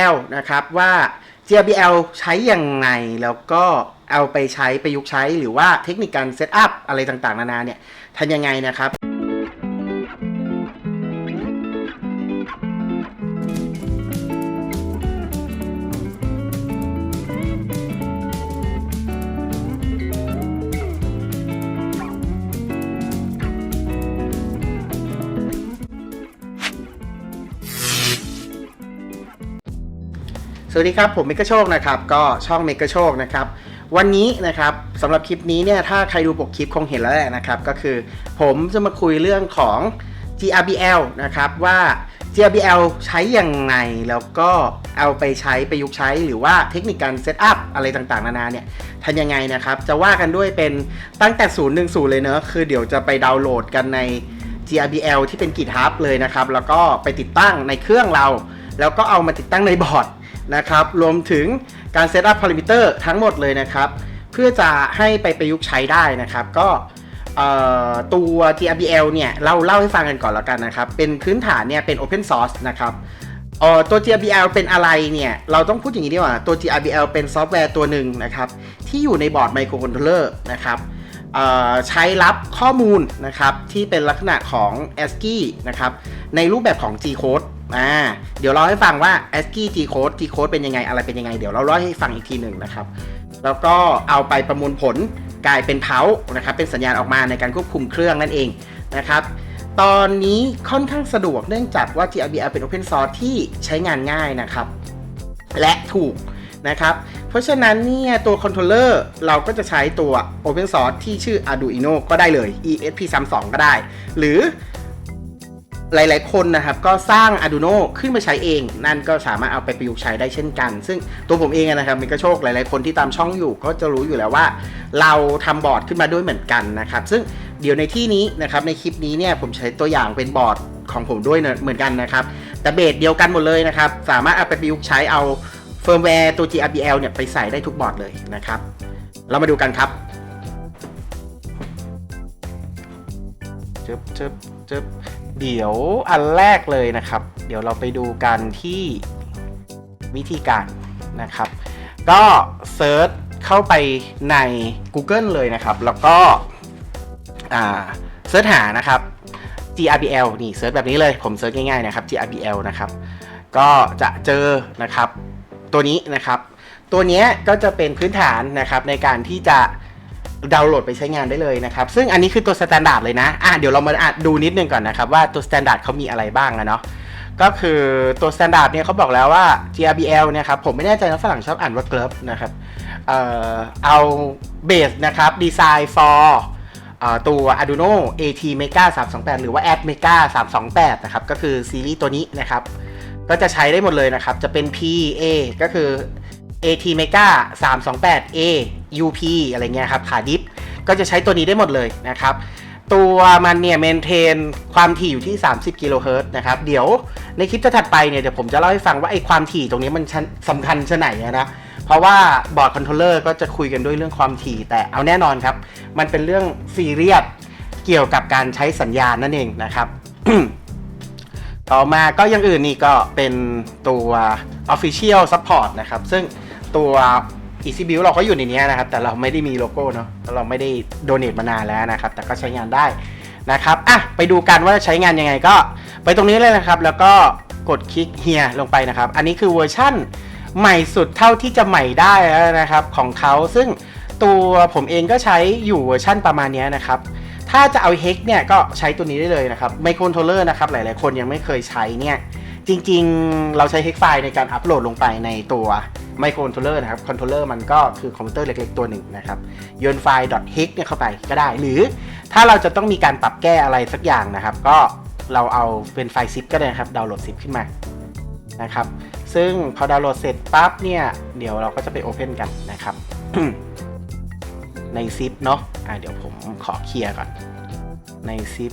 GRBL นะครับว่า GRBL ใช้ยังไงแล้วก็เอาไปใช้ประยุกต์ใช้หรือว่าเทคนิคการเซตอัพอะไรต่างๆ นานาเนี่ยทำยังไงนะครับ วัสดีครับ ผมเมกะโชคนะครับ ก็ช่องเมกะโชคนะครับ วันนี้นะครับสำหรับคลิปนี้เนี่ยถ้าใครดูปกคลิปคงเห็นแล้วแหละนะครับ ก็คือผมจะมาคุยเรื่องของ GRBL นะครับว่า GRBL ใช้ยังไงแล้วก็เอาไปใช้ประยุกต์ใช้หรือว่าเทคนิคการเซตอัพอะไรต่างๆ นานาเนี่ยทำยังไงนะครับ จะว่ากันด้วยเป็นตั้งแต่ 0 1 0 เลยเนอะคือเดี๋ยวจะไปดาวน์โหลดกันใน GRBL ที่เป็น GitHub เลยนะครับ แล้วก็ไปติดตั้งในเครื่องเรา แล้วก็เอามาติดตั้งในบอร์ด นะครับ รวมถึงการเซตอัพพารามิเตอร์ทั้งหมดเลยนะครับ เพื่อจะให้ไปประยุกต์ใช้ได้นะครับ ก็ตัว GRBL เนี่ยเราเล่าให้ฟังกันก่อนแล้วกันนะครับ เป็นพื้นฐานเนี่ยเป็น Open Source นะครับออตัว GRBL เป็นอะไรเนี่ย เราต้องพูดอย่างนี้ดีกว่า ตัว GRBL เป็นซอฟต์แวร์ตัวหนึ่งนะครับ ที่อยู่ในบอร์ดไมโครคอนโทรลเลอร์นะครับใช้รับข้อมูลนะครับ ที่เป็นลักษณะของ ASCII นะครับ ในรูปแบบของ G code อ่าเดี๋ยวเราให้ฟังว่า ASCII G code G code เป็นยังไงอะไรเป็นยังไง เดี๋ยวเราเล่าให้ฟังอีกทีหนึ่งนะครับ แล้วก็เอาไปประมวลผลกลายเป็นเพานะครับ เป็นสัญญาณออกมาในการควบคุมเครื่องนั่นเองนะครับ ตอนนี้ค่อนข้างสะดวกเนื่องจากว่า GRBL เป็น Open Source ที่ใช้งานง่ายนะครับ และถูกนะครับ เพราะฉะนั้นเนี่ยตัวคอนโทรลเลอร์เราก็จะใช้ตัว Open Source ที่ชื่อ Arduino ก็ได้เลย ESP32 ก็ได้ หรือ หลายๆ คนนะครับก็สร้าง Arduino ขึ้นมาใช้เอง นั่นก็สามารถเอาไปประยุกต์ใช้ได้เช่นกัน ซึ่งตัวผมเองนะครับมีกระโชคหลาย ๆ คนที่ตามช่องอยู่ ก็จะรู้อยู่แล้วว่า เราทำบอร์ดขึ้นมาด้วยเหมือนกันนะครับซึ่งเดี๋ยวในที่นี้นะครับในคลิปนี้เนี่ยผมใช้ตัวอย่างเป็นบอร์ดของผมด้วยเหมือนกันนะครับแต่เบสเดียวกันหมดเลยนะครับสามารถเอาไปประยุกต์ใช้เอาเฟิร์มแวร์ตัว GRBL เนี่ยไปใส่ได้ทุกบอร์ดเลยนะครับเรามาดูกันครับจึบจึบจึบ เดี๋ยวอันแรกเลยนะครับ เดี๋ยวเราไปดูกันที่วิธีการนะครับ ก็เซิร์ชเข้าไปใน Google เลยนะครับ แล้วก็เซิร์ชหานะครับ GRBL นี่เซิร์ชแบบนี้เลย ผมเซิร์ชง่ายๆนะครับ GRBL นะครับ ก็จะเจอนะครับตัวนี้นะครับ ตัวนี้ก็จะเป็นพื้นฐานนะครับในการที่จะ ดาวน์โหลดไปใช้งานได้เลยนะครับ ซึ่งอันนี้คือตัวสแตนดาร์ดเลยนะอะเดี๋ยวเรามาดูนิดนึงก่อนนะครับ ว่าตัวสแตนดาร์ดเขามีอะไรบ้างอะเนาะก็คือตัวสแตนดาร์ดเนี่ยเขาบอกแล้วว่า GRBL เนี่ยครับผมไม่แน่ใจนะฝรั่งชอบอ่านว่า GRB นะครับเอ่อเอาเบสนะครับดีไซน์ for ตัว Arduino AT Mega 328 หรือว่า Ad Mega 328 นะครับ ก็คือซีรีส์ตัวนี้นะครับ ก็จะใช้ได้หมดเลยนะครับ จะเป็น PA ก็คือ AT Mega 328 A UP อะไรเงี้ยครับขาดิฟก็จะใช้ตัวนี้ได้หมดเลยนะครับ ตัวมันเนี่ยเมนเทนความถี่อยู่ที่ 30 กิโลเฮิรตซ์นะครับ เดี๋ยวในคลิปถัดไปเนี่ยเดี๋ยวผมจะเล่าให้ฟังว่าไอ้ความถี่ตรงนี้มันสำคัญชะไหนนะเพราะว่าบอร์ดคอนโทรลเลอร์ก็จะคุยกันด้วยเรื่องความถี่ แต่เอาแน่นอนครับ มันเป็นเรื่องซีเรียสเกี่ยวกับการใช้สัญญาณนั่นเองนะครับต่อมาก็ยังอื่นนี่ก็เป็นตัว Official Support นะครับ ซึ่ง ตัว Easy Build เราก็อยู่ในนี้นะครับ แต่เราไม่ได้มีโลโก้เนาะเราไม่ได้โดเน a มานานแล้วนะครับ แต่ก็ใช้งานได้นะครับอะไปดูกันว่าใช้งานยังไงก็ไปตรงนี้เลยนะครับ แล้วก็กดคลิกเฮียลงไปนะครับ อันนี้คือเวอร์ชั่นใหม่สุดเท่าที่จะใหม่ได้แล้วนะครับของเขาซึ่งตัวผมเองก็ใช้อยู่เวอร์ชั่นประมาณนี้นะครับ ถ้าจะเอา Hex เนี่ยก็ใช้ตัวนี้ได้เลยนะครับไมโครคอนโทรลเลอร์นะครับหลายๆคนยังไม่เคยใช้เนี่ยจริงๆ เราใช้ Hex ไฟล์ในการอัปโหลดลงไปในตัว ไมโครคอนโทรลเลอร์นะครับคอนโทรลเลอร์มันก็คือคอมพิวเตอร์เล็ก ๆ ตัวหนึ่งนะครับโยนไฟล์ .hex เนี่ยเข้าไปก็ได้ หรือถ้าเราจะต้องมีการปรับแก้อะไรสักอย่างนะครับ ก็เราเอาเป็นไฟล์ zip ก็ได้นะครับดาวน์โหลด zip ขึ้นมานะครับ ซึ่งพอดาวน์โหลดเสร็จปั๊บเนี่ย เดี๋ยวเราก็จะไป Open กันนะครับ ใน zip เนาะอะเดี๋ยวผมขอเคลียร์ก่อน ใน zip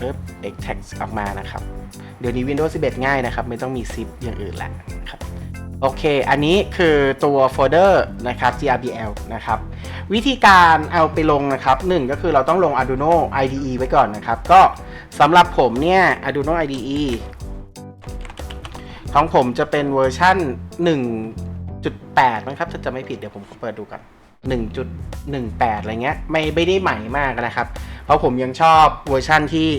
ปึ๊บ extract ออกมานะครับ เดี๋ยวนี้ Windows 11 ง่ายนะครับ ไม่ต้องมี zip อย่างอื่นแล้วนะครับ โอเค อันนี้คือตัวโฟลเดอร์นะครับ GRBL นะครับ วิธีการเอาไปลงนะครับหนึ่งก็คือเราต้องลง Arduino IDE ไว้ก่อนนะครับ ก็สำหรับผมเนี่ย Arduino IDE ของผมจะเป็นเวอร์ชั่น 1.8มั้งครับ ถ้าจะไม่ผิดเดี๋ยวผมเปิดดูกัน 1.18 อะไรเงี้ย ไม่ไม่ได้ใหม่มากนะครับ เพราะผมยังชอบเวอร์ชั่นที่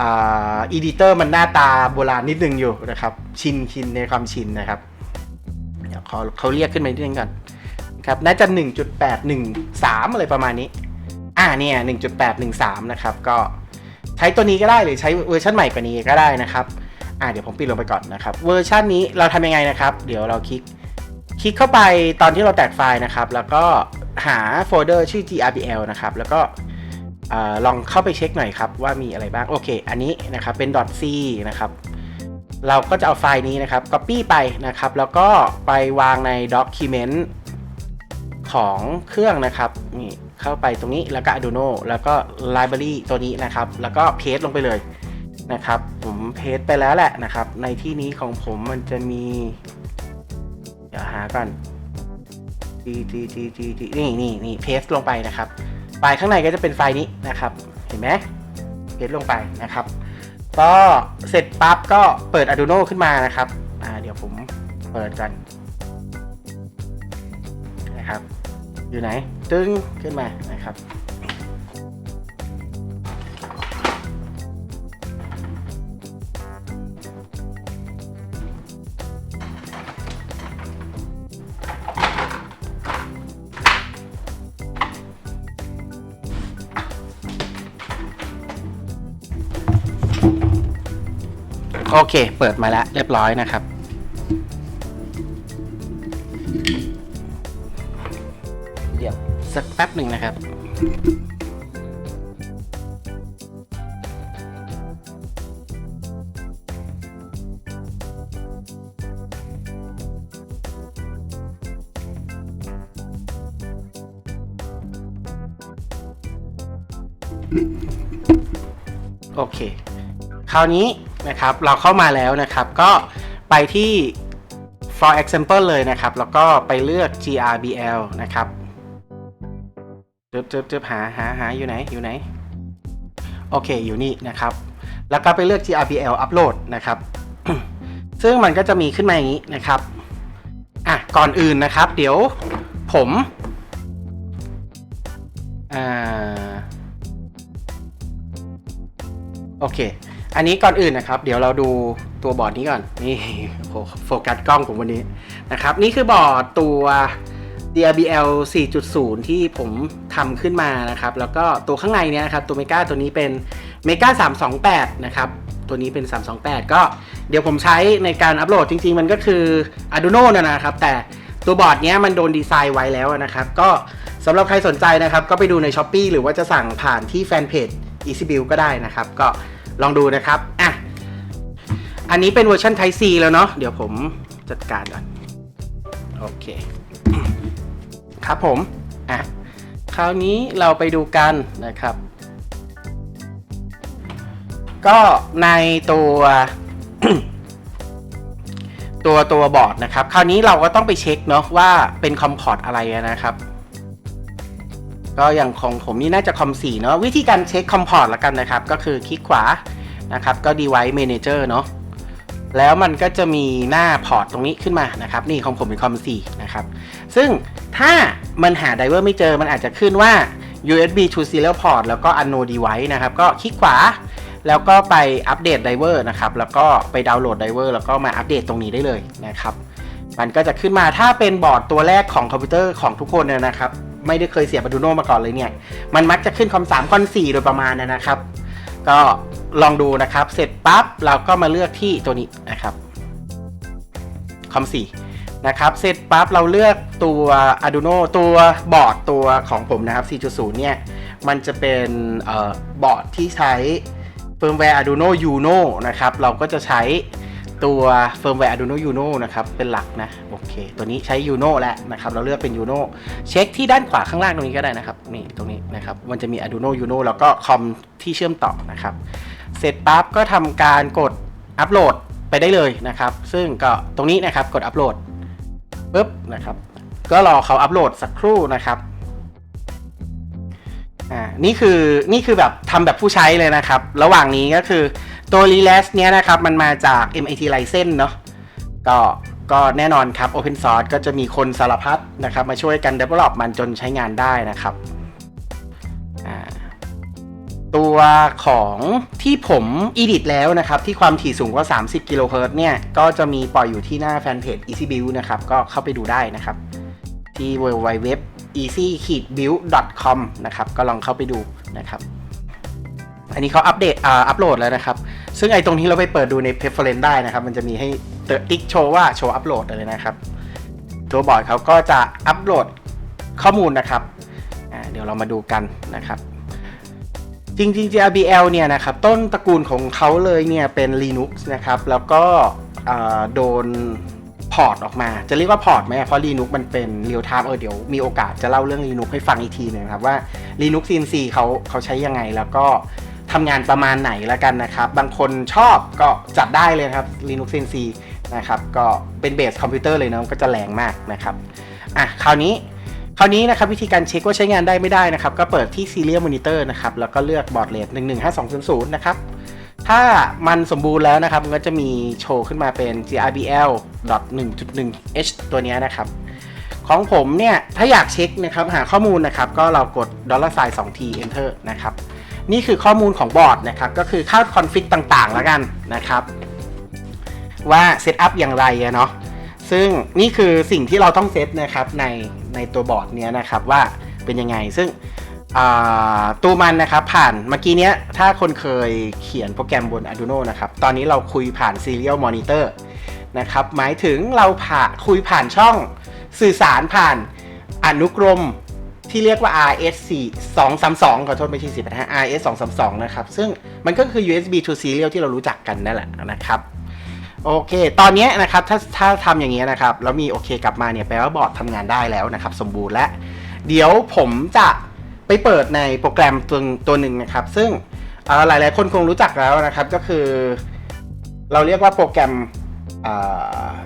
อ่าอีดิเตอร์มันหน้าตาโบราณนิดนึงอยู่นะครับ ชินชินในความชินนะครับ เขาเขาเรียกขึ้นมานิดนึงก่อนครับน่าจะ 1.813 อะไรประมาณนี้ อ่าเนี่ย1.813 นะครับ ก็ใช้ตัวนี้ก็ได้หรือใช้เวอร์ชันใหม่กว่านี้ก็ได้นะครับ อ่าเดี๋ยวผมปิดลงไปก่อนนะครับ เวอร์ชันนี้เราทำยังไงนะครับ เดี๋ยวเราคลิก คลิกเข้าไปตอนที่เราแตกไฟล์นะครับ แล้วก็หาโฟลเดอร์ชื่อ grbl นะครับ แล้วก็ลองเข้าไปเช็คหน่อยครับว่ามีอะไรบ้าง โอเค อันนี้นะครับเป็น .c นะครับ เราก็จะเอาไฟล์นี้นะครับ copy ไปนะครับ แล้วก็ไปวางใน document ของเครื่องนะครับนี่เข้าไปตรงนี้แล้วก็ Arduino แล้วก็ library ตัวนี้นะครับ แล้วก็เพจลงไปเลยนะครับ ผมเพจไปแล้วแหละนะครับ ในที่นี้ของผมมันจะมี เดี๋ยวหาก่อนทีทีทีทีทีนี่นี่นี่เพสลงไปนะครับไฟล์ข้างในก็จะเป็นไฟล์นี้นะครับ เห็นไหมเพสลงไปนะครับ ก็เสร็จปั๊บก็เปิด Arduino ขึ้นมานะครับ อ่า เดี๋ยวผมเปิดกันนะครับ อยู่ไหน ตึ้งขึ้นมานะครับ โอเค เปิดมาแล้วเรียบร้อยนะครับ เดี๋ยวสักแป๊บหนึ่งนะครับโอเค คราวนี้ นะครับ เราเข้ามาแล้วนะครับ ก็ไปที่ for example เลยนะครับ แล้วก็ไปเลือก grbl นะครับจึบจึบจึบหาหาหาอยู่ไหน อยู่ไหน โอเค อยู่นี่นะครับ แล้วก็ไปเลือก grbl upload นะครับ ซึ่งมันก็จะมีขึ้นมาอย่างนี้นะครับ อะ ก่อนอื่นนะครับ เดี๋ยวผมอ่าโอเค อันนี้ก่อนอื่นนะครับ เดี๋ยวเราดูตัวบอร์ดนี้ก่อน นี่โฟกัสกล้องผมวันนี้นะครับ นี่คือบอร์ดตัว DRBL 4.0 ที่ผมทำขึ้นมานะครับ แล้วก็ตัวข้างในเนี้ยนะครับ ตัวเมกาตัวนี้เป็นเมกา328 นะครับ ตัวนี้เป็น 328 ก็เดี๋ยวผมใช้ในการอัปโหลดจริง ๆ มันก็คือ Arduino นะครับ แต่ตัวบอร์ดเนี้ยมันโดนดีไซน์ไว้แล้วนะครับ ก็สำหรับใครสนใจนะครับ ก็ไปดูใน s h อ p e e หรือว่าจะสั่งผ่านที่แฟนเพจ EasyBuild ก็ได้นะครับ ก็ ลองดูนะครับอะอันนี้เป็นเวอร์ชัน Type C แล้วเนาะเดี๋ยวผมจัดการก่อน โอเค ครับผมอะคราวนี้เราไปดูกันนะครับ ก็ในตัวตัวตัวบอร์ดนะครับ คราวนี้เราก็ต้องไปเช็คเนาะว่าเป็นคอมพอร์ตอะไรนะครับ ก็อย่างของผมนี่น่าจะคอม4เนาะวิธีการเช็คคอมพอร์ตละกันนะครับ ก็คือคลิกขวานะครับก็ device manager เนาะแล้วมันก็จะมีหน้าพอร์ตตรงนี้ขึ้นมานะครับ นี่ของผมเป็นคอม4นะครับ ซึ่งถ้ามันหาไดเวอร์ไม่เจอมันอาจจะขึ้นว่า USB to serial port แล้วก็ unknown device นะครับ ก็คลิกขวา แล้วก็ไปอัปเดตไดเวอร์นะครับ แล้วก็ไปดาวน์โหลดไดเวอร์แล้วก็มาอัปเดตตรงนี้ได้เลยนะครับ มันก็จะขึ้นมาถ้าเป็นบอร์ดตัวแรกของคอมพิวเตอร์ของทุกคนเนี่ยนะครับ ไม่ได้เคยเสียบ Arduino มาก่อนเลยเนี่ย มันมักจะขึ้นคอม3คอม4โดยประมาณนะครับ ก็ลองดูนะครับ เสร็จปั๊บเราก็มาเลือกที่ตัวนี้นะครับคอม4นะครับ เสร็จปั๊บเราเลือกตัว Arduino ตัวบอร์ดตัวของผมนะครับ 4.0 เนี่ย มันจะเป็นออบอร์ดที่ใช้เฟิร์มแวร์ Arduino Uno นะครับ เราก็จะใช้ ตัวเฟิร์มแวร์ Arduino Uno นะครับ เป็นหลักนะ โอเค ตัวนี้ใช้ Uno แล้วนะครับ เราเลือกเป็น Uno เช็คที่ด้านขวาข้างล่างตรงนี้ก็ได้นะครับ นี่ตรงนี้นะครับ มันจะมี Arduino Uno แล้วก็คอมที่เชื่อมต่อนะครับ เสร็จปั๊บก็ทำการกดอัปโหลดไปได้เลยนะครับ ซึ่งก็ตรงนี้นะครับ กดอัปโหลดปุ๊บนะครับ ก็รอเขาอัปโหลดสักครู่นะครับอ่านี่คือนี่คือแบบทำแบบผู้ใช้เลยนะครับ ระหว่างนี้ก็คือ ตัว r e l a s เนี้ยนะครับ มันมาจาก MIT License เนาะก็ก็แน่นอนครับ Open Source ก็จะมีคนสารพัดนะครับ มาช่วยกัน develop มันจนใช้งานได้นะครับตัวของที่ผม edit แล้วนะครับ ที่ความถี่สูงกว่า 30 กิโลเฮิรตซ์เนี่ย ก็จะมีปล่อยอยู่ที่หน้าแฟนเพจ Easy Build นะครับ ก็เข้าไปดูได้นะครับ ที่ www easy-build.com นะครับ ก็ลองเข้าไปดูนะครับ อันนี้เขาอัปเดตอ่าอัปโหลดแล้วนะครับ ซึ่งไอ้ตรงที่เราไปเปิดดูใน preference ได้นะครับ มันจะมีให้เติ๊กโชว์ว่าโชว์อัปโหลดเลยนะครับ ตัวบอร์ดเขาก็จะอัปโหลดข้อมูลนะครับเดี๋ยวเรามาดูกันนะครับ จริงๆ jbl เนี่ยนะครับ ต้นตระกูลของเขาเลยเนี่ยเป็น Linux นะครับ แล้วก็โดนพอร์ตออกมา จะเรียกว่าพอร์ตไหมเพราะ Linux มันเป็น real time เออเดี๋ยวมีโอกาสจะเล่าเรื่อง Linux ให้ฟังอีกทีหนึงครับว่า Linux CNC เขาเขาใช้ยังไงแล้วก็ ทำงานประมาณไหนแล้วกันนะครับ บางคนชอบก็จัดได้เลยครับ Linux NC นะครับก็เป็นเบสคอมพิวเตอร์เลยเนาะก็จะแรงมากนะครับอะคราวนี้คราวนี้นะครับวิธีการเช็คว่าใช้งานได้ไม่ได้นะครับ ก็เปิดที่ Serial Monitor นะครับแล้วก็เลือกบอร์ดเรท115200 นะครับ ถ้ามันสมบูรณ์แล้วนะครับ มันก็จะมีโชว์ขึ้นมาเป็น GRBL 1.1 H ตัวเนี้ยนะครับ ของผมเนี่ย ถ้าอยากเช็คนะครับ หาข้อมูลนะครับ ก็เรากด dollar sign 2 t enter นะครับ นี่คือข้อมูลของบอร์ดนะครับ ก็คือเข้าคอนฟิกต่างๆ แล้วกันนะครับ ว่าเซตอัพอย่างไรเนาะซึ่งนี่คือสิ่งที่เราต้องเซตนะครับในในตัวบอร์ดเนี้ยนะครับว่าเป็นยังไง ซึ่งตัวมันนะครับผ่านเมื่อกี้เนี้ยถ้าคนเคยเขียนโปรแกรมบน Arduino นะครับ ตอนนี้เราคุยผ่าน Serial Monitor นะครับหมายถึงเราผ่าคุยผ่านช่องสื่อสารผ่านอนุกรม ที่เรียกว่า RS 4 232ขอโทษไม่ใช่10นะฮะ RS 232นะครับ ซึ่งมันก็คือ USB to Serial ที่เรารู้จักกันนั่นแหละนะครับ โอเค ตอนนี้นะครับถ้าถ้าทำอย่างนี้ยนะครับ แล้วมีโอเคกลับมาเนี่ยแปลว่าบอร์ดทำงานได้แล้วนะครับ สมบูรณ์และ เดี๋ยวผมจะไปเปิดในโปรแกรมตัวตัวหนึ่งนะครับ ซึ่งเอ่อหลายคนคงรู้จักแล้วนะครับ ก็คือ เราเรียกว่าโปรแกรม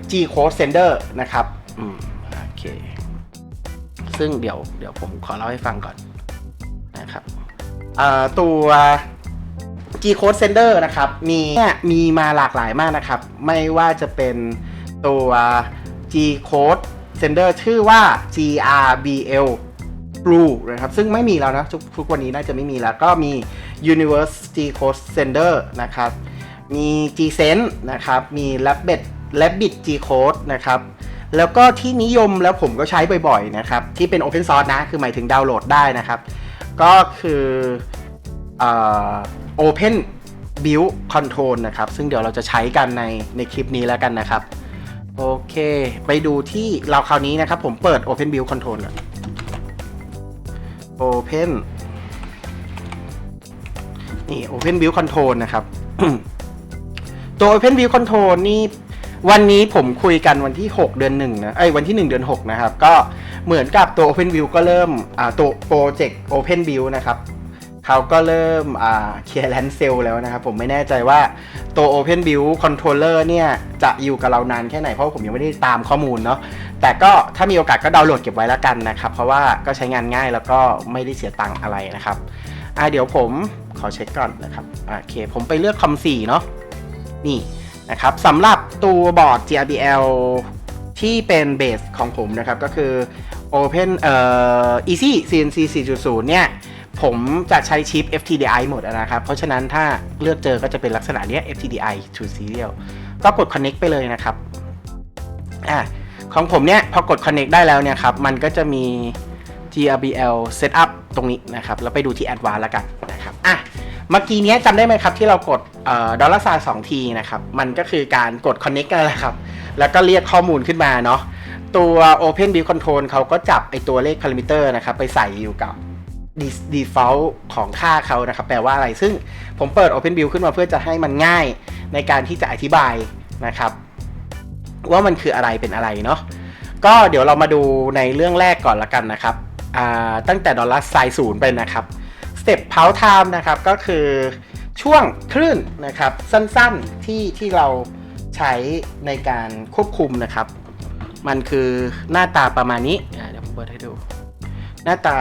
G Code Sender นะครับ อืม โอเค ซึ่งเดี๋ยวเดี๋ยวผมขอเล่าให้ฟังก่อนนะครับตัว G Code Sender นะครับ มีมีมาหลากหลายมากนะครับ ไม่ว่าจะเป็นตัว G Code Sender ชื่อว่า GRBL Blue นะครับ ซึ่งไม่มีแล้วนะทุกทุกวันนี้น่าจะไม่มีแล้ว ก็มี Universe G Code Sender นะครับ มี G Sense นะครับ มี Rabbit Rabbit G Code นะครับ แล้วก็ที่นิยมแล้วผมก็ใช้บ่อยๆนะครับ ที่เป็น Open Source นะ คือหมายถึงดาวน์โหลดได้นะครับ ก็คือเอ่อ Open Build Control นะครับ ซึ่งเดี๋ยวเราจะใช้กันในในคลิปนี้แล้วกันนะครับ โอเค ไปดูที่เราคราวนี้นะครับ ผมเปิด Open Build Control ก่อน Open นี่ Open Build Control นะครับ ตัว Open Build Control นี่ วันนี้ผมคุยกันวันที่ 6 เดือน1นะเอ้วันที่ 1 เดือน 6 นะครับ ก็เหมือนกับตัว Open Build ก็เริ่มอ่าตัวโปรเจกต์ Open Build นะครับเขาก็เริ่มอ่าเคลียร์แลนเซลแล้วนะครับ ผมไม่แน่ใจว่าตัว Open Build Controller เนี่ยจะอยู่กับเรานานแค่ไหน เพราะผมยังไม่ได้ตามข้อมูลเนาะแต่ก็ถ้ามีโอกาสก็ดาวน์โหลดเก็บไว้แล้วกันนะครับ เพราะว่าก็ใช้งานง่ายแล้วก็ไม่ได้เสียตังค์อะไรนะครับอ่าเดี๋ยวผมขอเช็คก่อนนะครับโอเค ผมไปเลือกคอม4เนาะนี่ นะครับสำหรับตัวบอร์ด GRBL ที่เป็นเบสของผมนะครับก็คือ Open เอ่อ Easy CNC 4.0 เนี่ย ผมจะใช้ชิป FTDI หมดนะครับ เพราะฉะนั้นถ้าเลือกเจอก็จะเป็นลักษณะเนี้ย FTDI to serial ก็กด connect ไปเลยนะครับอะของผมเนี่ย พอกด connect ได้แล้วเนี่ยครับ มันก็จะมี GRBL setup ตรงนี้นะครับ แล้วไปดูที่ advanced แล้วกันนะครับอะ เมื่อกี้นี้จำได้ไหมครับที่เรากดดอลลาร์ซาสองทีนะครับ มันก็คือการกด connect กันแหละครับ แล้วก็เรียกข้อมูลขึ้นมาเนาะตัว Open Build Control เขาก็จับไอตัวเลข parameter นะครับ ไปใส่อยู่กับ default ของค่าเขานะครับ แปลว่าอะไรซึ่งผมเปิด Open Build ขึ้นมาเพื่อจะให้มันง่ายในการที่จะอธิบายนะครับ ว่ามันคืออะไรเป็นอะไรเนาะก็เดี๋ยวเรามาดูในเรื่องแรกก่อนละกันนะครับตั้งแต่ดอลลาร์ไซศูนย์ไปนะครับ เต็ปเพาไทม์นะครับก็คือช่วงคลื่นนะครับสั้นๆที่ที่เราใช้ในการควบคุมนะครับ มันคือหน้าตาประมาณนี้อ่าเดี๋ยวผมเปิดให้ดู หน้าตา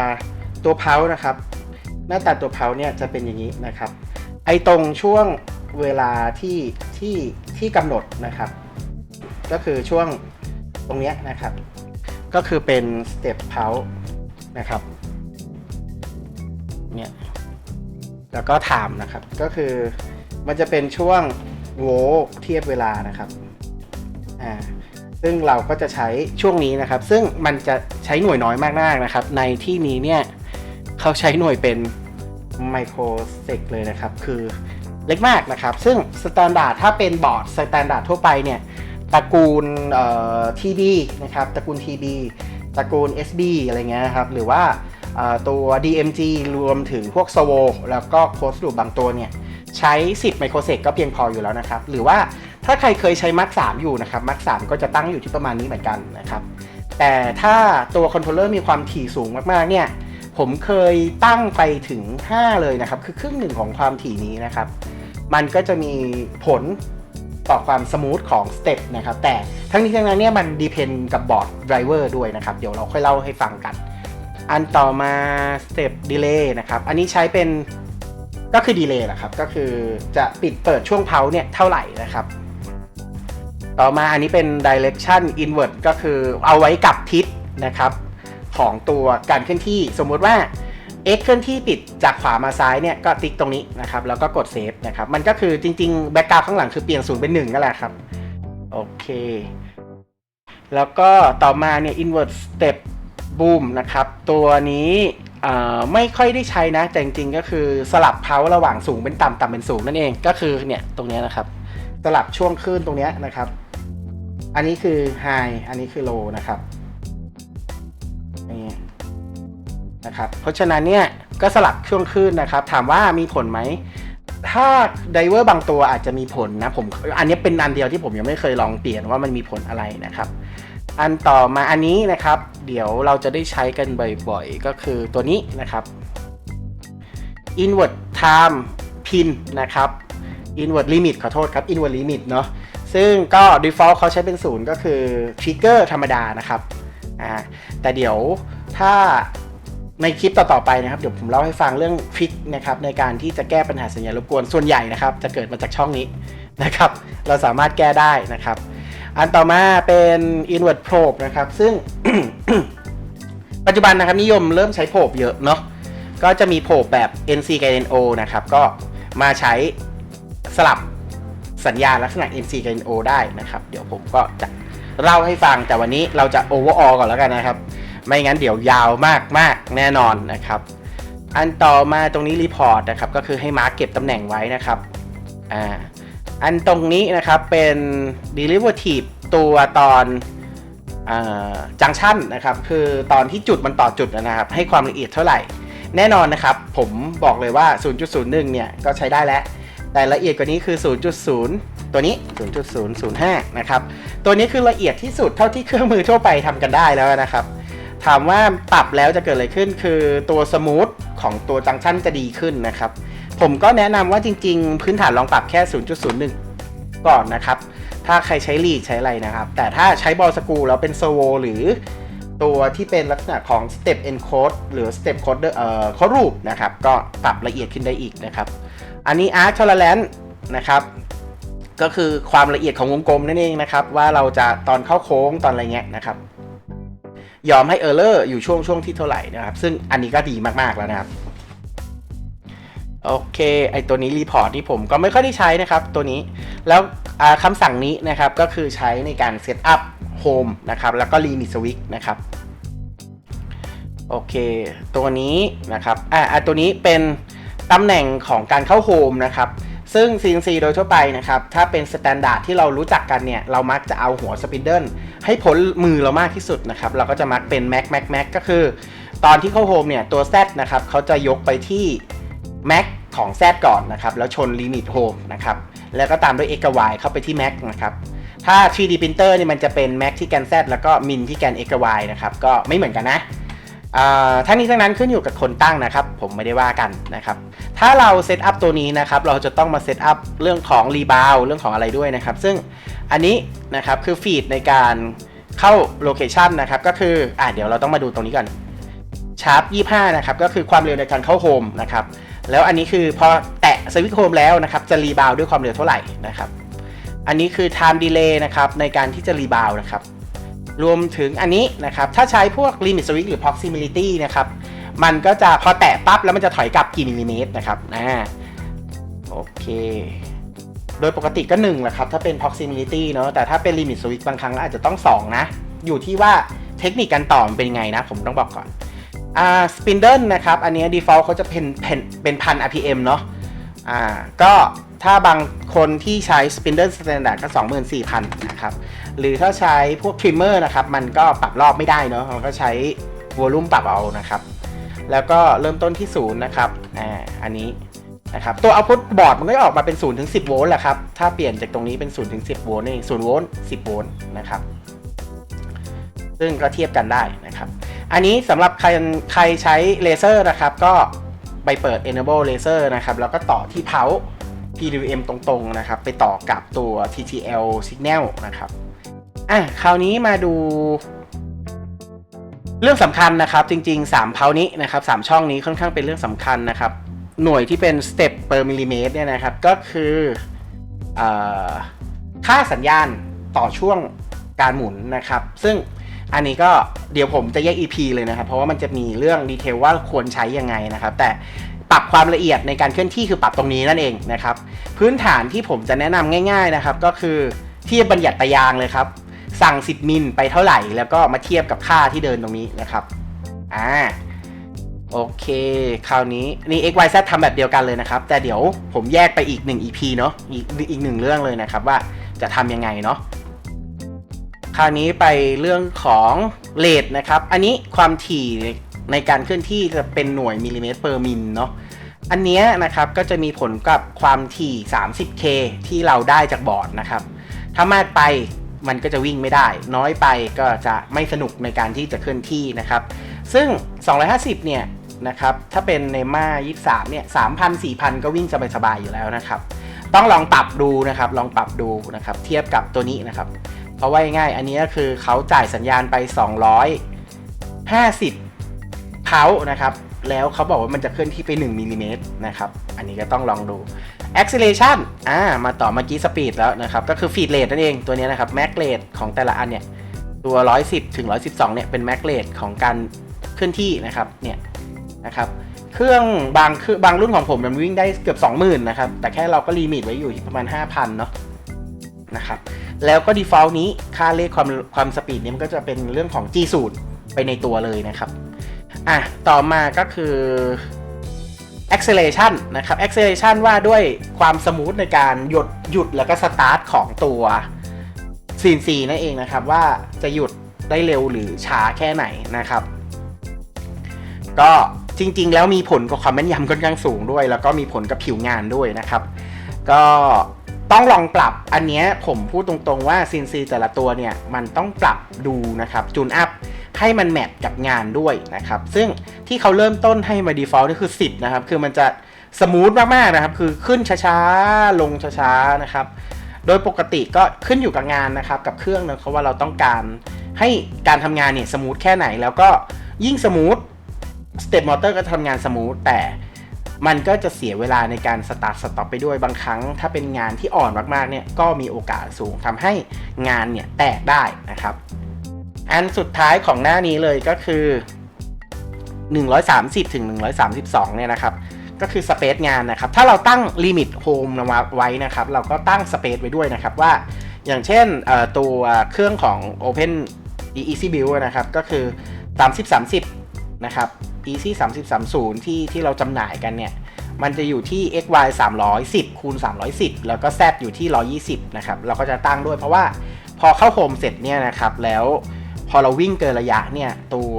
ตัวเพานะครับ หน้าตาตัวเพาเนี่ยจะเป็นอย่างนี้นะครับ ไอตรงช่วงเวลาที่ที่ที่กำหนดนะครับ ก็คือช่วงตรงเนี้ยนะครับ ก็คือเป็น step pulse นะครับ เนี่ยแล้วก็ time นะครับ ก็คือมันจะเป็นช่วงโวลต์เทียบเวลานะครับอ่าซึ่งเราก็จะใช้ช่วงนี้นะครับ ซึ่งมันจะใช้หน่วยน้อยมากๆนะครับ ในที่นี้เนี่ยเขาใช้หน่วยเป็นไมโครเซกเลยนะครับ คือเล็กมากนะครับ ซึ่งสแตนดาร์ดถ้าเป็นบอร์ดสแตนดาร์ดทั่วไปเนี่ยตระกูลเอ่อ TB นะครับตระกูล TB ตระกูล SB อะไรเงี้ยนะครับ หรือว่า ตัว DMG รวมถึงพวก SWO แล้วก็โค้ดรูปบางตัวเนี่ย ใช้ 10 ไมโครเซกก็เพียงพออยู่แล้วนะครับ หรือว่าถ้าใครเคยใช้ Mark 3 อยู่นะครับ Mark 3 ก็จะตั้งอยู่ที่ประมาณนี้เหมือนกันนะครับ แต่ถ้าตัวคอนโทรลเลอร์มีความถี่สูงมากๆเนี่ย ผมเคยตั้งไปถึง 5 เลยนะครับ คือครึ่งหนึ่งของความถี่นี้นะครับ มันก็จะมีผลต่อความสมูทของสเต็ปนะครับ แต่ทั้งนี้ทั้งนั้นเนี่ยมันดีเพนกับบอร์ดไดรเวอร์ด้วยนะครับ เดี๋ยวเราค่อยเล่าให้ฟังกัน อันต่อมาสเต็ปดีเลย์นะครับ อันนี้ใช้เป็นก็คือดีเลย์แหละครับ ก็คือจะปิดเปิดช่วงเพาเนี่ยเท่าไหร่นะครับ ต่อมาอันนี้เป็น direction inward ก็คือเอาไว้กลับทิศนะครับ ของตัวการเคลื่อนที่สมมุติว่า x เคลื่อนที่ปิดจากขวามาซ้ายเนี่ยก็ติ๊กตรงนี้นะครับ แล้วก็กดเซฟนะครับ มันก็คือจริงๆแบ็กกราวข้างหลังคือเปลี่ยนศูนย์เป็นหนึ่งนั่นแหละครับ โอเค แล้วก็ต่อมาเนี่ย invert step boom นะครับ ตัวนี้ไม่ค่อยได้ใช้นะ แต่จริงๆก็คือสลับเพาระหว่างสูงเป็นต่ำต่ำเป็นสูงนั่นเองก็คือเนี่ยตรงนี้นะครับสลับช่วงคลื่นตรงนี้นะครับ อันนี้คือ high อันนี้คือ low นะครับนี่นะครับ เพราะฉะนั้นเนี่ยก็สลับช่วงคลื่นนะครับ ถามว่ามีผลไหมถ้าไดเวอร์บางตัวอาจจะมีผลนะผม อันนี้เป็นอันเดียวที่ผมยังไม่เคยลองเปลี่ยนว่ามันมีผลอะไรนะครับ อันต่อมาอันนี้นะครับ เดี๋ยวเราจะได้ใช้กันบ่อยๆ ก็คือตัวนี้นะครับ inward time pin นะครับ inward limit ขอโทษครับ inward limit เนาะซึ่งก็ default เขาใช้เป็นศูนย์ก็คือ trigger ธรรมดานะครับอ่าแต่เดี๋ยวถ้าในคลิปต่อๆไปนะครับเดี๋ยวผมเล่าให้ฟังเรื่องทริคนะครับในการที่จะแก้ปัญหาสัญญาณรบกวนส่วนใหญ่นะครับ จะเกิดมาจากช่องนี้นะครับ เราสามารถแก้ได้นะครับ อันต่อมาเป็น inward probe นะครับ ซึ่ง ปัจจุบันนะครับนิยมเริ่มใช้โ r บเยอะเนาะก็จะมีโ r บแบบ NC กับ NO นะครับ ก็มาใช้สลับสัญญาณลักษณะ NC กับ NO ได้นะครับ เดี๋ยวผมก็จะเล่าให้ฟังแต่วันนี้เราจะ overall ก่อนแล้วกันนะครับ ไม่งั้นเดี๋ยวยาวมากมากๆแน่นอนนะครับ อันต่อมาตรงนี้ report นะครับ ก็คือให้มาร์กเก็บตำแหน่งไว้นะครับอ่า อันตรงนี้นะครับเป็น derivative ตัวตอนจังชันนะครับคือตอนที่จุดมันต่อจุดนะครับ ให้ความละเอียดเท่าไหร่ แน่นอนนะครับ ผมบอกเลยว่า 0.01 เนี่ย ก็ใช้ได้แล้ว แต่ละเอียดกว่านี้คือ 0.0 ตัวนี้ 0.005 นะครับ ตัวนี้คือละเอียดที่สุดเท่าที่เครื่องมือทั่วไปทำกันได้แล้วนะครับ ถามว่าปรับแล้วจะเกิดอะไรขึ้นคือตัวสมูทของตัวจังชันจะดีขึ้นนะครับ ผมก็แนะนำว่าจริง ๆ พื้นฐานลองปรับแค่ 0.01 ก่อนนะครับ ถ้าใครใช้ลีดใช้อะไรนะครับ แต่ถ้าใช้บอลสกรูแล้วเป็นโซโวหรือตัวที่เป็นลักษณะของ Step Encode หรือ Step Code เอ่อ Code รูปนะครับ ก็ปรับละเอียดขึ้นได้อีกนะครับ อันนี้ Arc Tolerance นะครับ ก็คือความละเอียดของวงกลมนั่นเองนะครับ ว่าเราจะตอนเข้าโค้งตอนอะไรเงี้ยนะครับ ยอมให้ Error อยู่ช่วงช่วงที่เท่าไหร่นะครับ ซึ่งอันนี้ก็ดีมาก ๆ แล้วนะครับ โอเค ไอตัวนี้รีพอร์ตที่ผมก็ไม่ค่อยได้ใช้นะครับ ตัวนี้ แล้วคำสั่งนี้นะครับ ก็คือใช้ในการเซตอัพโฮมนะครับ แล้วก็รีมิสวิกนะครับ โอเค ตัวนี้นะครับ อ่าตัวนี้เป็นตำแหน่งของการเข้าโฮมนะครับ ซึ่ง CNC โดยทั่วไปนะครับ ถ้าเป็นสแตนดาร์ดที่เรารู้จักกันเนี่ย เรามักจะเอาหัวสปินเดิลให้พ้นมือเรามากที่สุดนะครับ เราก็จะมักเป็น Mac Mac Mac ก็คือ ตอนที่เข้าโฮมเนี่ย ตัว Z นะครับเขาจะยกไปที่ Mac ของ Z ก่อนนะครับ แล้วชน Limit Home นะครับ แล้วก็ตามด้วย X กับ Y เข้าไปที่ Mac นะครับ ถ้า 3D printer เนี่ยมันจะเป็น Mac ที่แกน Z แล้วก็ Min ที่แกน X กับ Y นะครับ ก็ไม่เหมือนกันนะทั้งนี้ทั้งนั้นขึ้นอยู่กับคนตั้งนะครับ ผมไม่ได้ว่ากันนะครับ ถ้าเราเซตอัพตัวนี้นะครับ เราจะต้องมาเซตอัพเรื่องของรีบาวเรื่องของอะไรด้วยนะครับ ซึ่งอันนี้นะครับคือฟีดในการเข้าโลเคชันนะครับ ก็คืออะเดี๋ยวเราต้องมาดูตรงนี้ก่อนชาร์ป25 นะครับ ก็คือความเร็วในการเข้าโฮมนะครับ แล้วอันนี้คือพอแตะสวิตช์โฮมแล้วนะครับจะรีบาวด้วยความเร็วเท่าไหร่นะครับ อันนี้คือ time delay นะครับในการที่จะรีบาวนะครับ รวมถึงอันนี้นะครับถ้าใช้พวก limit switch หรือ proximity นะครับมันก็จะพอแตะปั๊บแล้วมันจะถอยกลับกี่มิลลิเมตรนะครับอ่าโอเค โดยปกติก็1แหละครับถ้าเป็น proximity เนอะแต่ถ้าเป็น limit switch บางครั้งอาจจะต้อง 2 นะ อยู่ที่ว่าเทคนิคการต่อมันเป็นไงนะ ผมต้องบอกก่อน อ่า spindle นะครับ อันนี้ default เขาจะเป็นเป็นเป็นพัน RPM เนาะอ่าก็ถ้าบางคนที่ใช้ spindle standard ก็24,000นะครับ หรือถ้าใช้พวก trimmer นะครับ มันก็ปรับรอบไม่ได้เนาะมันก็ใช้ volume ปรับเอานะครับ แล้วก็เริ่มต้นที่0นะครับอ่าอันนี้นะครับตัว output board มันก็จะออกมาเป็น0ถึง10 โวลต์แหละครับ ถ้าเปลี่ยนจากตรงนี้เป็น0ถึง10 โวลต์นี่0โวลต์10 โวลต์นะครับ ซึ่งก็เทียบกันได้นะครับ อันนี้สำหรับใครใครใช้เลเซอร์นะครับ ก็ไปเปิด enable laser นะครับ แล้วก็ต่อที่ pout PWM ตรงๆนะครับ ไปต่อกับตัว TTL signal นะครับ อะ คราวนี้มาดู เรื่องสำคัญนะครับ จริง ๆ 3 เพานี้นะครับ 3 ช่องนี้ค่อนข้างเป็นเรื่องสำคัญนะครับ หน่วยที่เป็น step per millimeter เนี่ยนะครับ ก็คืออค่าสัญญาณต่อช่วงการหมุนนะครับ ซึ่ง อันนี้ก็เดี๋ยวผมจะแยก EP เลยนะครับ เพราะว่ามันจะมีเรื่องดีเทลว่าควรใช้ยังไงนะครับ แต่ปรับความละเอียดในการเคลื่อนที่คือปรับตรงนี้นั่นเองนะครับ พื้นฐานที่ผมจะแนะนำง่าย ๆนะครับ ก็คือที่บัญญัติตายางเลยครับ สั่ง 10 มิลไปเท่าไหร่ แล้วก็มาเทียบกับค่าที่เดินตรงนี้นะครับอ่าโอเค คราวนี้นี่ x y z ทำแบบเดียวกันเลยนะครับ แต่เดี๋ยวผมแยกไปอีก 1 EP เนาะอีกอีกหนึ่งเรื่องเลยนะครับ ว่าจะทำยังไงเนาะ คราวนี้ไปเรื่องของเลทนะครับ อันนี้ความถี่ในการเคลื่อนที่จะเป็นหน่วยมิลลิเมตรเปอร์มิลเนาะอันเนี้ยนะครับก็จะมีผลกับความถี่ 30K ที่เราได้จากบอร์ดนะครับ ถ้ามากไปมันก็จะวิ่งไม่ได้ น้อยไปก็จะไม่สนุกในการที่จะเคลื่อนที่นะครับ ซึ่ง 250 เนี่ยนะครับ ถ้าเป็นในมา 23 เนี่ย 3,000 4,000 ก็วิ่งสบายๆอยู่แล้วนะครับ ต้องลองปรับดูนะครับ ลองปรับดูนะครับ เทียบกับตัวนี้นะครับ เพราะว่าง่าย อันนี้ก็คือเขาจ่ายสัญญาณไป 250เพานะครับ แล้วเขาบอกว่ามันจะเคลื่อนที่ไป 1มิลลิเมตรนะครับ อันนี้ก็ต้องลองดู acceleration อ่า มาต่อเมื่อกี้ speed แล้วนะครับ ก็คือ feed rate นั่นเอง ตัวนี้นะครับ max rate ของแต่ละอันเนี่ย ตัว 110 ถึง 112 เนี่ย เป็น max rate ของการเคลื่อนที่นะครับ เนี่ยนะครับเครื่องบางคือบางรุ่นของผมมันวิ่งได้เกือบ 20,000 นะครับ แต่แค่เราก็ลิมิตไว้อยู่ที่ประมาณ 5,000 เนาะนะครับ แล้วก็ default นี้ค่าเลขความความสปีดเนี่ยมันก็จะเป็นเรื่องของ G 0 ไปในตัวเลยนะครับ อะ ต่อมาก็คือ acceleration นะครับ acceleration ว่าด้วยความสมูทในการหยุดหยุดแล้วก็สตาร์ทของตัว CNC นั่นเองนะครับ ว่าจะหยุดได้เร็วหรือช้าแค่ไหนนะครับ ก็จริง ๆ แล้วมีผลกับความแม่นยำค่อนข้างสูงด้วย แล้วก็มีผลกับผิวงานด้วยนะครับ ก็ ต้องลองปรับอันนี้ผมพูดตรงๆว่า CNC แต่ละตัวเนี่ย มันต้องปรับดูนะครับจูนอัพให้มันแมทกับงานด้วยนะครับ ซึ่งที่เขาเริ่มต้นให้มา default นี่คือ 10 นะครับ คือมันจะสมูทมากๆนะครับ คือขึ้นช้าๆ ลงช้าๆ นะครับ โดยปกติก็ขึ้นอยู่กับงานนะครับ กับเครื่องนะเขาว่าเราต้องการให้การทำงานเนี่ยสมูทแค่ไหน แล้วก็ยิ่งสมูทสเต p มอเตอร์ก็ทำงานสมูทแต่ มันก็จะเสียเวลาในการสตาร์ทสต็อปไปด้วยบางครั้ง ถ้าเป็นงานที่อ่อนมากๆเนี่ยก็มีโอกาสสูงทำให้งานเนี่ยแตกได้นะครับ อันสุดท้ายของหน้านี้เลยก็คือ 130ถึง132เนี่ยนะครับก็คือสเปซงานนะครับ ถ้าเราตั้งลิมิตโฮมไว้นะครับ เราก็ตั้งสเปซไว้ด้วยนะครับว่า อย่างเช่นตัวเครื่องของ Open Easy Build นะครับ ก็คือ 30 30 นะครับ Easy 30 30 ที่ที่เราจำหน่ายกันเนี่ย มันจะอยู่ที่ xy 310คูณ310 แล้วก็ z อยู่ที่ 120 นะครับ เราก็จะตั้งด้วยเพราะว่าพอเข้าโฮมเสร็จเนี่ยนะครับ แล้วพอเราวิ่งเกินระยะเนี่ย ตัว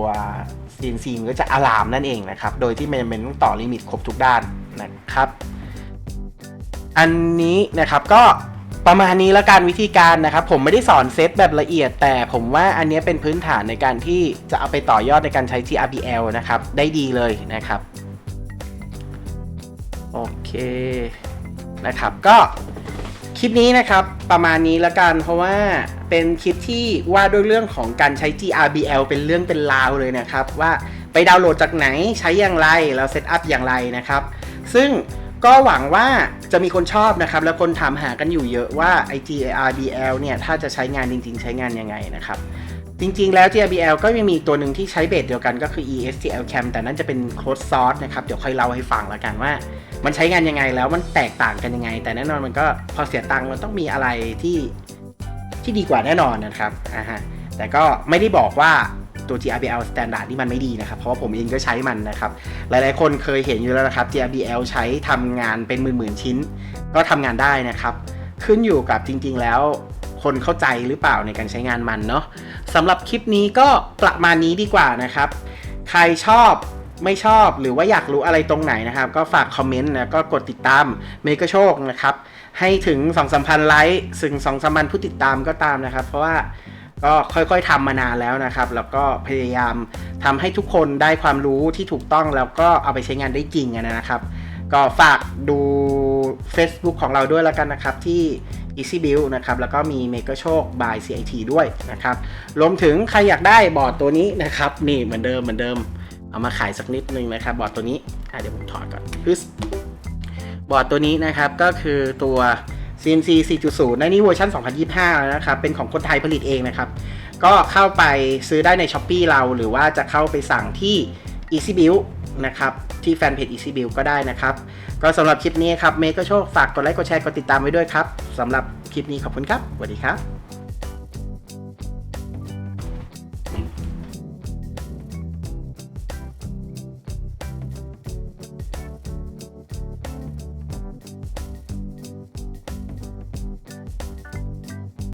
CNC มันก็จะอะลามนั่นเองนะครับ โดยที่มันเป็นต้องต่อลิมิตครบทุกด้านนะครับ อันนี้นะครับก็ ประมาณนี้แล้วการวิธีการนะครับ ผมไม่ได้สอนเซตแบบละเอียด แต่ผมว่าอันนี้เป็นพื้นฐานในการที่จะเอาไปต่อยอดในการใช้ GRBL นะครับ ได้ดีเลยนะครับ โอเคนะครับก็คลิปนี้นะครับประมาณนี้แล้วกันเพราะว่าเป็นคลิปที่ว่าด้วยเรื่องของการใช้ GRBL เป็นเรื่องเป็นราวเลยนะครับ ว่าไปดาวน์โหลดจากไหนใช้อย่างไรแล้วเซตอัพอย่างไรนะครับ ซึ่ง ก็หวังว่าจะมีคนชอบนะครับ แล้วคนถามหากันอยู่เยอะว่า IGRBL เนี่ย ถ้าจะใช้งานจริง ๆ ใช้งานยังไงนะครับจริงๆ แล้ว GRBL ก็ยังมีตัวหนึ่งที่ใช้เบสเดียวกันก็คือ ESTL Cam แต่นั่นจะเป็น closed source นะครับ เดี๋ยวค่อยเล่าให้ฟังแล้วกันว่า มันใช้งานยังไงแล้วมันแตกต่างกันยังไง แต่แน่นอนมันก็พอเสียตังค์มันต้องมีอะไรที่ที่ดีกว่าแน่นอนนะครับอ่าฮะแต่ก็ไม่ได้บอกว่า ตัว GRBL standard นี่มันไม่ดีนะครับ เพราะว่าผมเองก็ใช้มันนะครับ หลายๆ คนเคยเห็นอยู่แล้วนะครับ GRBL ใช้ทำงานเป็นหมื่นๆชิ้น ก็ทำงานได้นะครับ ขึ้นอยู่กับจริงๆแล้วคนเข้าใจหรือเปล่าในการใช้งานมันเนาะสำหรับคลิปนี้ก็ประมาณนี้ดีกว่านะครับ ใครชอบไม่ชอบหรือว่าอยากรู้อะไรตรงไหนนะครับ ก็ฝากคอมเมนต์นะก็กดติดตามเมกโชคนะครับ ให้ถึง2 3 0 0 0ไลค์ถึง2 3 0 0 0ผู้ติดตามก็ตามนะครับ เพราะว่า ก็ค่อยๆทำมานานแล้วนะครับ แล้วก็พยายามทำให้ทุกคนได้ความรู้ที่ถูกต้องแล้วก็เอาไปใช้งานได้จริงนะครับ ก็ฝากดู Facebook ของเราด้วยแล้วกันนะครับที่ Easy Build นะครับ แล้วก็มี Maker โชค by CIT ด้วยนะครับ รวมถึงใครอยากได้บอร์ดตัวนี้นะครับ นี่เหมือนเดิมเหมือนเดิม เอามาขายสักนิดนึงนะครับ บอร์ดตัวนี้เดี๋ยวผมถอดก่อนบอร์ดตัวนี้นะครับก็คือตัว CNC 4.0ในนี้เวอร์ชัน2025แล้วนะครับ เป็นของคนไทยผลิตเองนะครับ ก็เข้าไปซื้อได้ใน s h อ p e e เรา หรือว่าจะเข้าไปสั่งที่ Easy Build นะครับ ที่แฟนเพจ Easy Build ก็ได้นะครับ ก็สำหรับคลิปนี้ครับ เมย์ก็โชคฝากกดไลค์ กดแชร์ กดติดตามไว้ด้วยครับสำหรับคลิปนี้ขอบคุณครับสวัสดีครับ